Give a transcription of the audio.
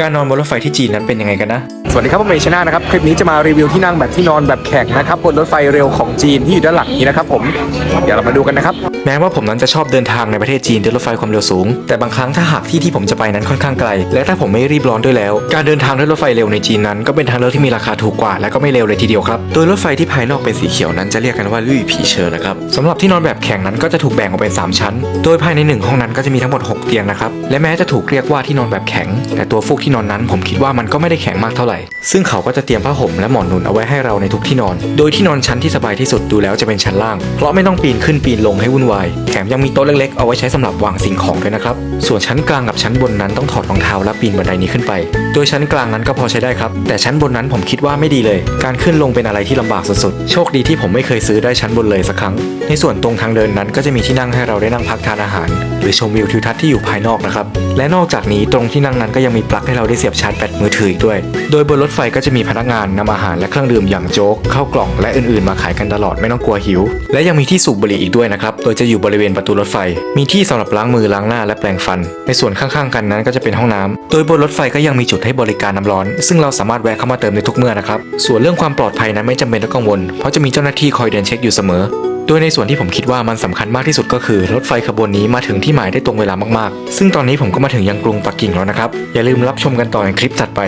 การนอนบนรถไฟที่จีนนั้นเป็นยังไงกันนะ สวัสดีครับผมเอชนานะครับ คลิปนี้จะมารีวิวที่นั่งแบบที่นอนแบบแข็งนะครับบนรถไฟเร็วของจีนที่อยู่ด้านหลังนี้นะครับผมเดี๋ยวเรามาดูกันนะครับ แม้ว่าผมนั้นจะชอบเดินทางในประเทศจีนด้วยรถไฟความเร็วสูง แต่บางครั้งถ้าหากที่ที่ผมจะไปนั้นค่อนข้างไกล และถ้าผมไม่รีบร้อนด้วยแล้ว การเดินทางด้วยรถไฟเร็วในจีนนั้น ก็เป็นทางเลือกที่มีราคาถูกกว่า และก็ไม่เร็วเลยทีเดียวครับโดยรถไฟที่ภายนอกเป็นสีเขียวนั้นจะเรียกกันว่าลุยผีเชอร์นะครับสำหรับที่นอนแบบแข็งนั้นก็จะถูกแบ่งออกเป็น3ชั้น โดยภายในหนึ่งห้องนั้นก็จะมีทั้งหมด 6 เตียงนะครับและแม้จะถูกเรียกว่าที่นอนแบบแข็ง แต่ตัวฟูกที่นอนนั้นผมคิดว่ามันก็ไม่ได้แข็งมากเท่าไหร่ซึ่งเขาก็จะเตรียมผ้าห่มและหมอนหนุนเอาไว้ให้เราในทุกที่นอน โดยที่นอนชั้นที่สบายที่สุดดูแล้วจะเป็นชั้นล่าง เพราะไม่ต้องปีนขึ้นปีนลงให้วุ่นวาย แถมยังมีโต๊ะเล็กๆ เอาไว้ใช้สำหรับวางสิ่งของด้วยนะครับ ส่วนชั้นกลางกับชั้นบนนั้นต้องถอดรองเท้าและปีนบันไดนี้ขึ้นไป โดยชั้นกลางนั้นก็พอใช้ได้ครับ แต่ชั้นบนนั้นผมคิดว่าไม่ดีเลย การขึ้นลงเป็นอะไรที่ลำบากสุดๆ โชคดีที่ผมไม่เคยซื้อได้ชั้นบนเลยสักครั้ง ในส่วนตรงทางเดินนั้นก็จะมีที่นั่งให้เราได้นั่งพักทานอาหาร หรือชมวิวทิวทัศน์ที่อยู่ภายนอกนะครับ และนอกจากนี้ตรงที่นั่งนั้นก็ยังมีปลั๊กให้เราได้เสียบชาร์จแบตมือถืออีกด้วย โดยบนรถไฟก็จะมีพนักงานนำอาหารและเครื่องดื่มอย่างโจ๊กข้าวกล่องและอื่นๆ มาขายกันตลอดไม่ต้องกลัวหิว และยังมีที่สูบบุหรี่อีกด้วยนะครับ โดยจะอยู่บริเวณประตูรถไฟ มีที่สำหรับล้างมือล้างหน้าและแปรงฟัน ในส่วนข้างๆกันนั้นก็จะเป็นห้องน้ำโดยบนรถไฟก็ยังมีจุดให้บริการน้ำร้อน ซึ่งเราสามารถแวะเข้ามาเติมในทุกเมื่อนะครับ ส่วนเรื่องความปลอดภัยนั้นไม่จำเป็นต้องกังวล เพราะจะมีเจ้าหน้าที่คอยเดินเช็คอยู่เสมอโดยในส่วนที่ผมคิดว่ามันสำคัญมากที่สุดก็คือรถไฟขบวนนี้มาถึงที่หมายได้ตรงเวลามากๆ ซึ่งตอนนี้ผมก็มาถึงยังกรุงปักกิ่งแล้วนะครับ อย่าลืมรับชมกันต่อในคลิปถัดไป